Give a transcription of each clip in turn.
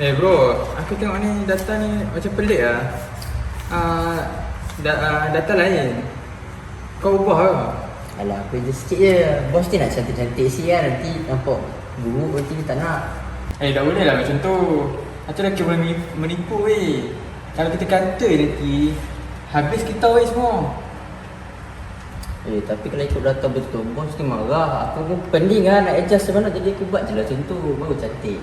Eh bro, aku tengok ni data ni macam pelik lah uh, da, uh, Data lain. Kau ubah ke? Alah apa je sikit je. Bos ni nak cantik-cantik sikit kan Nanti nampak buruk nanti dia tak nak. Eh tak boleh lah macam tu. Macam lelaki boleh menipu, weh. Kalau kita kata nanti Habis kita weh semua. Eh tapi kalau ikut data betul Bos ni marah. Aku pun pening lah nak adjust macam mana Jadi aku buat je lah macam tu. Baru cantik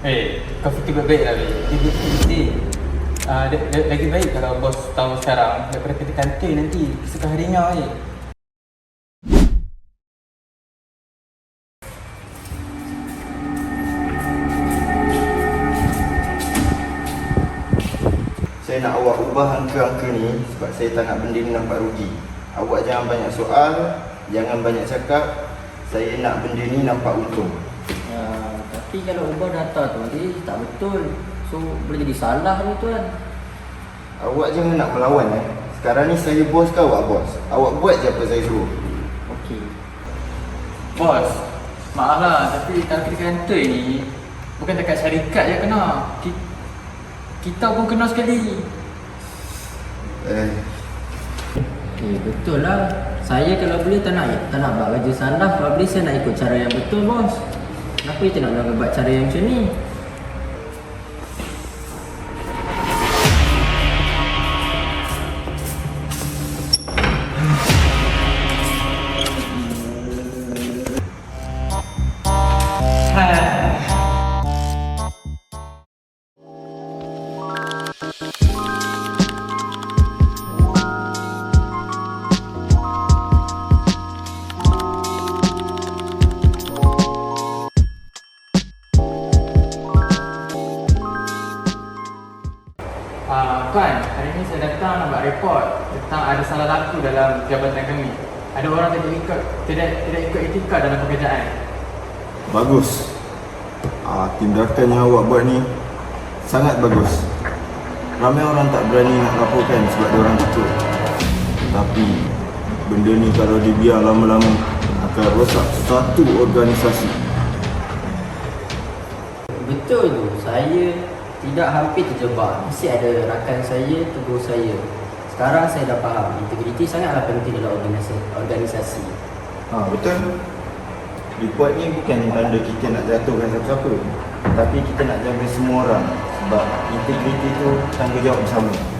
Eh, kau fikir baik-baik lah weh Dia betul-betul uh, Lagi baik kalau bos tahu sekarang Daripada kita kata nanti Kesukaan harinya weh Saya nak awak ubah angka-angka ni sebab saya tak nak benda ni nampak rugi. Awak jangan banyak soal, jangan banyak cakap. Saya nak benda ni nampak untung. uh, Tapi kalau ubah data tu nanti tak betul. So boleh jadi salah ni tuan. Awak jangan nak melawan eh. Sekarang ni saya bos ke awak bos? Awak buat je apa saya suruh. Okey. Bos, maaf lah tapi kalau kita kata ni Bukan dekat syarikat je kena. Kita, kita pun kena sekali. Eh, Eh betul lah. Saya kalau boleh tak nak tak nak buat kerja salah. Kalau boleh saya nak ikut cara yang betul bos Kenapa kita nak nak buat cara yang macam ni? Ah, report Tentang ada salah laku dalam jabatan kami Ada orang tidak ikut tidak tidak ikut etika dalam pekerjaan bagus. Ah, tindakan yang awak buat ni sangat bagus. Ramai orang tak berani nak laporkan sebab dia orang takut. Tapi benda ni kalau dibiar lama-lama akan rosak satu organisasi. Betul tu Saya tidak hampir terjebak Mesti ada rakan saya tegur saya Sekarang saya dah faham Integriti sangatlah penting dalam organisasi, organisasi. Ha, betul. Report ni bukan tanda kita nak jatuhkan siapa-siapa. Tapi kita nak jaga semua orang. Sebab integriti tu tanggungjawab bersama.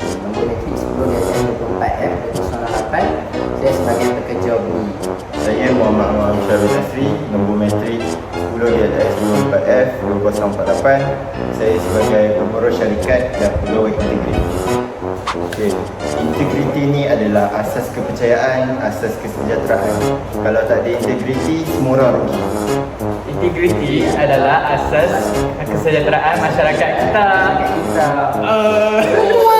298 Saya sebagai pekerja B Saya Muhammad Muhammad Syarul Nasri, nombor metrik 10 DLS 24F 2048. Saya sebagai pengurus syarikat dan pegawai integriti. Okey, integriti ni adalah asas kepercayaan, asas kesejahteraan. Kalau tak ada integriti, semua orang rugi. Integriti adalah asas kesejahteraan masyarakat kita. Kita Uh,